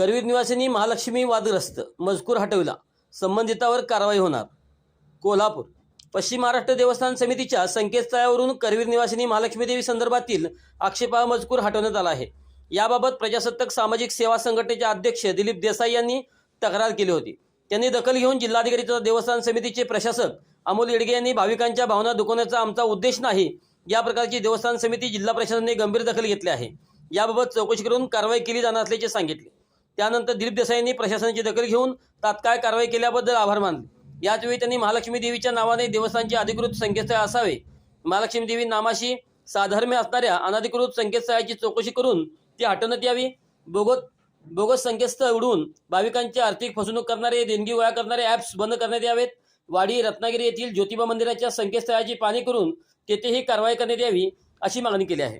करवीर निवासिनी महालक्ष्मी वादग्रस्त मजकूर हटविला. संबंधितावर कारवाई होणार. कोल्हापूर. पश्चिम महाराष्ट्र देवस्थान समितीच्या संकेतस्थळावरून करवीर निवासिनी महालक्ष्मी देवी संदर्भातील आक्षेपार्ह मजकूर हटवण्यात आला आहे. याबाबत प्रजासत्ताक सामाजिक सेवा संघटनेचे अध्यक्ष दिलीप देसाई यांनी तक्रार केली होती. त्यांनी दखल घेऊन जिल्हाधिकारी तथा देवस्थान समितीचे प्रशासक अमोल येडगे यांनी भाविकांच्या भावना दुखवण्याचा आमचा उद्देश नाही या प्रकारची देवस्थान समिती जिल्हा प्रशासनाने गंभीर दखल घेतली आहे. याबाबत चौकशी करून कारवाई केली जाणार असल्याचे सांगितले. त्यानंतर दिलीप देसाईंनी प्रशासनाची दखल घेऊन तात्काळ कारवाई केल्याबद्दल आभार मानले. याचवेळी त्यांनी महालक्ष्मी देवीच्या नावाने देवस्थानचे अधिकृत संकेतस्थळ असावे. महालक्ष्मी देवी नामाशी साधर्म्य असणाऱ्या अनधिकृत संकेतस्थळाची चौकशी करून ती हटवण्यात यावी. बोगत बोगस संकेतस्थळ उडवून भाविकांची आर्थिक फसवणूक करणारे देणगी गोळा करणारे ॲप्स बंद करण्यात यावेत. वाडी रत्नागिरी येथील ज्योतिबा मंदिराच्या संकेतस्थळाची पाणी करून तेथेही कारवाई करण्यात यावी अशी मागणी केली आहे.